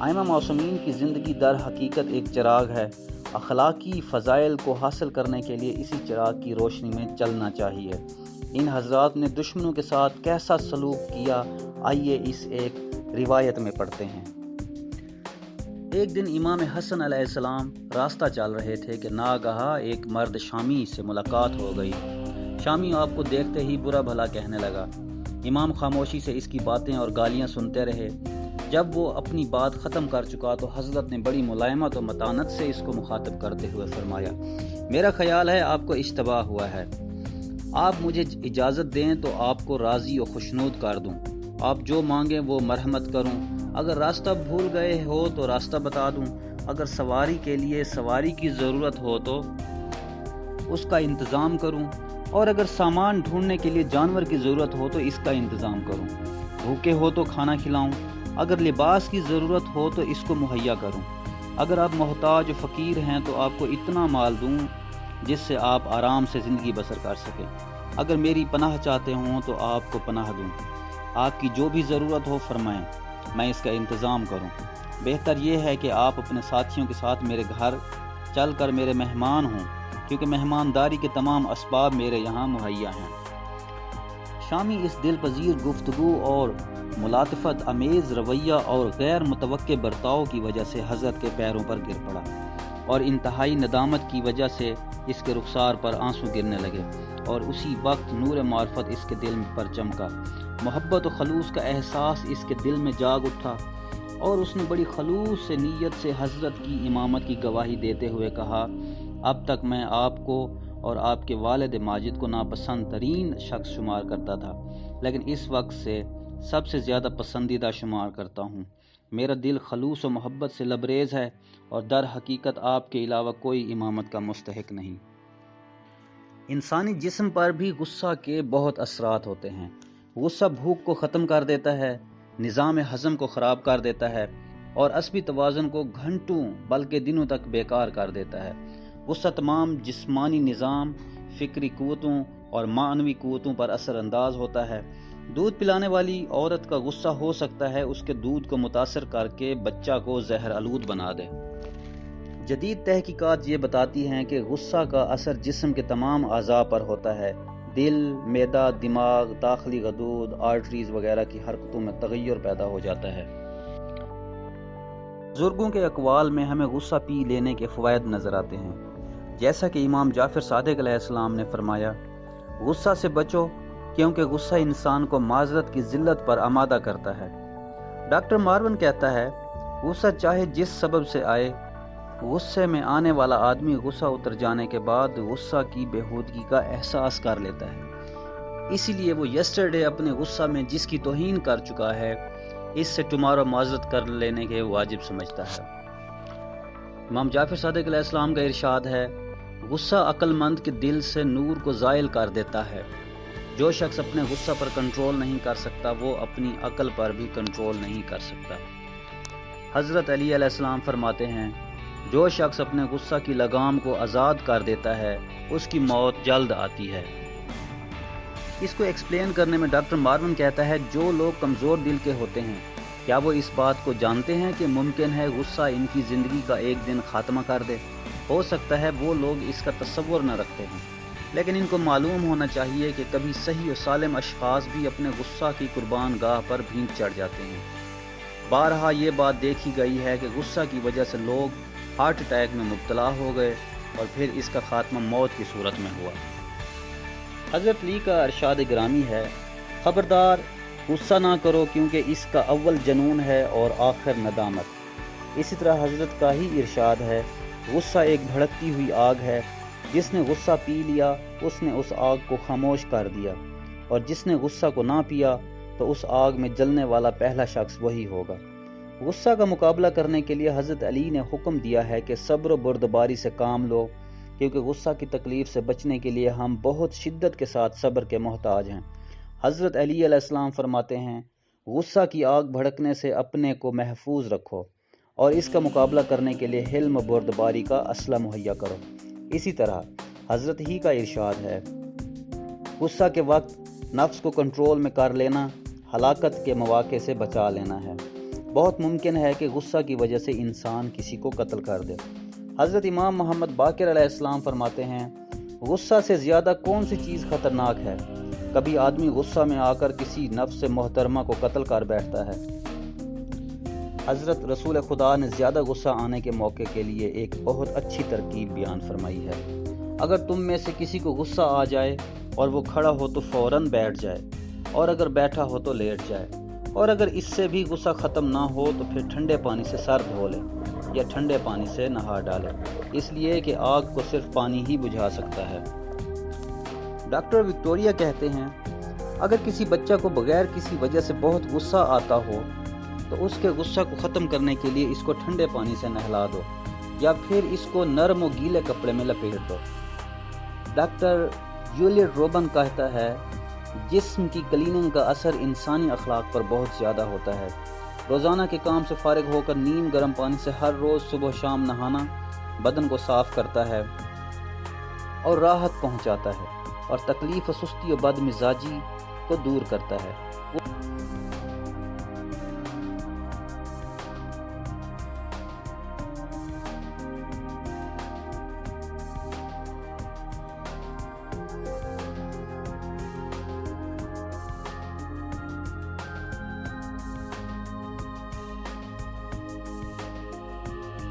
آئمہ معصومین کی زندگی در حقیقت ایک چراغ ہے۔ اخلاقی فضائل کو حاصل کرنے کے لیے اسی چراغ کی روشنی میں چلنا چاہیے۔ ان حضرات نے دشمنوں کے ساتھ کیسا سلوک کیا؟ آئیے اس ایک روایت میں پڑھتے ہیں۔ ایک دن امام حسن علیہ السلام راستہ چل رہے تھے کہ ناگہا ایک مرد شامی سے ملاقات ہو گئی۔ شامی آپ کو دیکھتے ہی برا بھلا کہنے لگا۔ امام خاموشی سے اس کی باتیں اور گالیاں سنتے رہے۔ جب وہ اپنی بات ختم کر چکا تو حضرت نے بڑی ملائمت و متانت سے اس کو مخاطب کرتے ہوئے فرمایا، میرا خیال ہے آپ کو اشتباہ ہوا ہے۔ آپ مجھے اجازت دیں تو آپ کو راضی و خوشنود کر دوں۔ آپ جو مانگیں وہ مرحمت کروں۔ اگر راستہ بھول گئے ہو تو راستہ بتا دوں۔ اگر سواری کے لیے سواری کی ضرورت ہو تو اس کا انتظام کروں۔ اور اگر سامان ڈھونڈنے کے لیے جانور کی ضرورت ہو تو اس کا انتظام کروں۔ بھوکے ہو تو کھانا کھلاؤں۔ اگر لباس کی ضرورت ہو تو اس کو مہیا کروں۔ اگر آپ محتاج و فقیر ہیں تو آپ کو اتنا مال دوں جس سے آپ آرام سے زندگی بسر کر سکیں۔ اگر میری پناہ چاہتے ہوں تو آپ کو پناہ دوں۔ آپ کی جو بھی ضرورت ہو فرمائیں، میں اس کا انتظام کروں۔ بہتر یہ ہے کہ آپ اپنے ساتھیوں کے ساتھ میرے گھر چل کر میرے مہمان ہوں، کیونکہ مہمانداری کے تمام اسباب میرے یہاں مہیا ہیں۔ شامی اس دل پذیر گفتگو اور ملاطفت، امیز، رویہ اور غیر متوقع برتاؤ کی وجہ سے حضرت کے پیروں پر گر پڑا اور انتہائی ندامت کی وجہ سے اس کے رخسار پر آنسو گرنے لگے اور اسی وقت نور معرفت اس کے دل پر چمکا۔ محبت و خلوص کا احساس اس کے دل میں جاگ اٹھا اور اس نے بڑی خلوص سے نیت سے حضرت کی امامت کی گواہی دیتے ہوئے کہا، اب تک میں آپ کو اور آپ کے والد ماجد کو ناپسند ترین شخص شمار کرتا تھا۔ لیکن اس وقت سے سب سے زیادہ پسندیدہ شمار کرتا ہوں۔ میرا دل خلوص و محبت سے لبریز ہے اور در حقیقت آپ کے علاوہ کوئی امامت کا مستحق نہیں۔ انسانی جسم پر بھی غصہ کے بہت اثرات ہوتے ہیں۔ غصہ بھوک کو ختم کر دیتا ہے، نظام ہضم کو خراب کر دیتا ہے اور عصبی توازن کو گھنٹوں بلکہ دنوں تک بیکار کر دیتا ہے۔ غصہ تمام جسمانی نظام، فکری قوتوں اور معنوی قوتوں پر اثر انداز ہوتا ہے۔ دودھ پلانے والی عورت کا غصہ ہو سکتا ہے، اس کے دودھ کو متاثر کر کے بچہ کو زہر آلود بنا دے۔ جدید تحقیقات یہ بتاتی ہیں کہ غصہ کا اثر جسم کے تمام اعضاء پر ہوتا ہے۔ دل میدا دماغ، داخلی غدود آرٹریز وغیرہ کی حرکتوں میں تغیر پیدا ہو جاتا ہے۔ بزرگوں کے اقوال میں ہمیں غصہ پی لینے کے فوائد نظر آتے ہیں۔ جیسا کہ امام جعفر صادق علیہ السلام نے فرمایا، غصہ سے بچو، کیونکہ غصہ انسان کو معذرت کی ذلت پر آمادہ کرتا ہے۔ ڈاکٹر مارون کہتا ہے، غصہ چاہے جس سبب سے آئے، غصے میں آنے والا آدمی غصہ اتر جانے کے بعد غصہ کی بےحودگی کا احساس کر لیتا ہے۔ اسی لیے وہ یسٹرڈے اپنے غصہ میں جس کی توہین کر چکا ہے، اس سے ٹمارو معذرت کر لینے کے واجب سمجھتا ہے۔ امام جعفر صادق علیہ السلام کا ارشاد ہے غصہ عقل مند کے دل سے نور کو زائل کر دیتا ہے۔ جو شخص اپنے غصہ پر کنٹرول نہیں کر سکتا، وہ اپنی عقل پر بھی کنٹرول نہیں کر سکتا۔ حضرت علی علیہ السلام فرماتے ہیں، جو شخص اپنے غصہ کی لگام کو آزاد کر دیتا ہے، اس کی موت جلد آتی ہے۔ اس کو ایکسپلین کرنے میں ڈاکٹر مارون کہتا ہے، جو لوگ کمزور دل کے ہوتے ہیں، کیا وہ اس بات کو جانتے ہیں کہ ممکن ہے غصہ ان کی زندگی کا ایک دن خاتمہ کر دے؟ ہو سکتا ہے وہ لوگ اس کا تصور نہ رکھتے ہیں لیکن ان کو معلوم ہونا چاہیے کہ کبھی صحیح و سالم اشخاص بھی اپنے غصہ کی قربان گاہ پر بھینگ چڑھ جاتے ہیں۔ بارہا یہ بات دیکھی گئی ہے کہ غصہ کی وجہ سے لوگ ہارٹ اٹیک میں مبتلا ہو گئے اور پھر اس کا خاتمہ موت کی صورت میں ہوا۔ حضرت لی کا ارشاد گرامی ہے، خبردار، غصہ نہ کرو کیونکہ اس کا اول جنون ہے اور آخر ندامت۔ اسی طرح حضرت کا ہی ارشاد ہے غصہ ایک بھڑکتی ہوئی آگ ہے۔ جس نے غصہ پی لیا، اس نے اس آگ کو خاموش کر دیا۔ اور جس نے غصہ کو نہ پیا، تو اس آگ میں جلنے والا پہلا شخص وہی ہوگا۔ غصہ کا مقابلہ کرنے کے لیے حضرت علی نے حکم دیا ہے کہ صبر و بردباری سے کام لو، کیونکہ غصہ کی تکلیف سے بچنے کے لیے ہم بہت شدت کے ساتھ صبر کے محتاج ہیں۔ حضرت علی علیہ السلام فرماتے ہیں، غصہ کی آگ بھڑکنے سے اپنے کو محفوظ رکھو۔ اور اس کا مقابلہ کرنے کے لیے حلم بردباری کا اسلحہ مہیا کرو۔ اسی طرح حضرت ہی کا ارشاد ہے۔ غصہ کے وقت نفس کو کنٹرول میں کر لینا، ہلاکت کے مواقع سے بچا لینا ہے۔ بہت ممکن ہے کہ غصہ کی وجہ سے انسان کسی کو قتل کر دے۔ حضرت امام محمد باقر علیہ السلام فرماتے ہیں، غصہ سے زیادہ کون سی چیز خطرناک ہے؟ کبھی آدمی غصہ میں آ کر کسی نفس محترمہ کو قتل کر بیٹھتا ہے۔ حضرت رسول خدا نے زیادہ غصہ آنے کے موقع کے لیے ایک بہت اچھی ترکیب بیان فرمائی ہے۔ اگر تم میں سے کسی کو غصہ آ جائے اور وہ کھڑا ہو تو فوراً بیٹھ جائے، اور اگر بیٹھا ہو تو لیٹ جائے، اور اگر اس سے بھی غصہ ختم نہ ہو تو پھر ٹھنڈے پانی سے سر دھو لے یا ٹھنڈے پانی سے نہا ڈالے۔ اس لیے کہ آگ کو صرف پانی ہی بجھا سکتا ہے۔ ڈاکٹر وکٹوریا کہتے ہیں، اگر کسی بچہ کو بغیر کسی وجہ سے بہت غصہ آتا ہو تو اس کے غصہ کو ختم کرنے کے لیے اس کو ٹھنڈے پانی سے نہلا دو یا پھر اس کو نرم و گیلے کپڑے میں لپیٹ دو۔ ڈاکٹر یولیٹ روبن کہتا ہے، جسم کی کلیننگ کا اثر انسانی اخلاق پر بہت زیادہ ہوتا ہے۔ روزانہ کے کام سے فارغ ہو کر نیم گرم پانی سے ہر روز صبح شام نہانا بدن کو صاف کرتا ہے اور راحت پہنچاتا ہے اور تکلیف و سستی و بد مزاجی کو دور کرتا ہے۔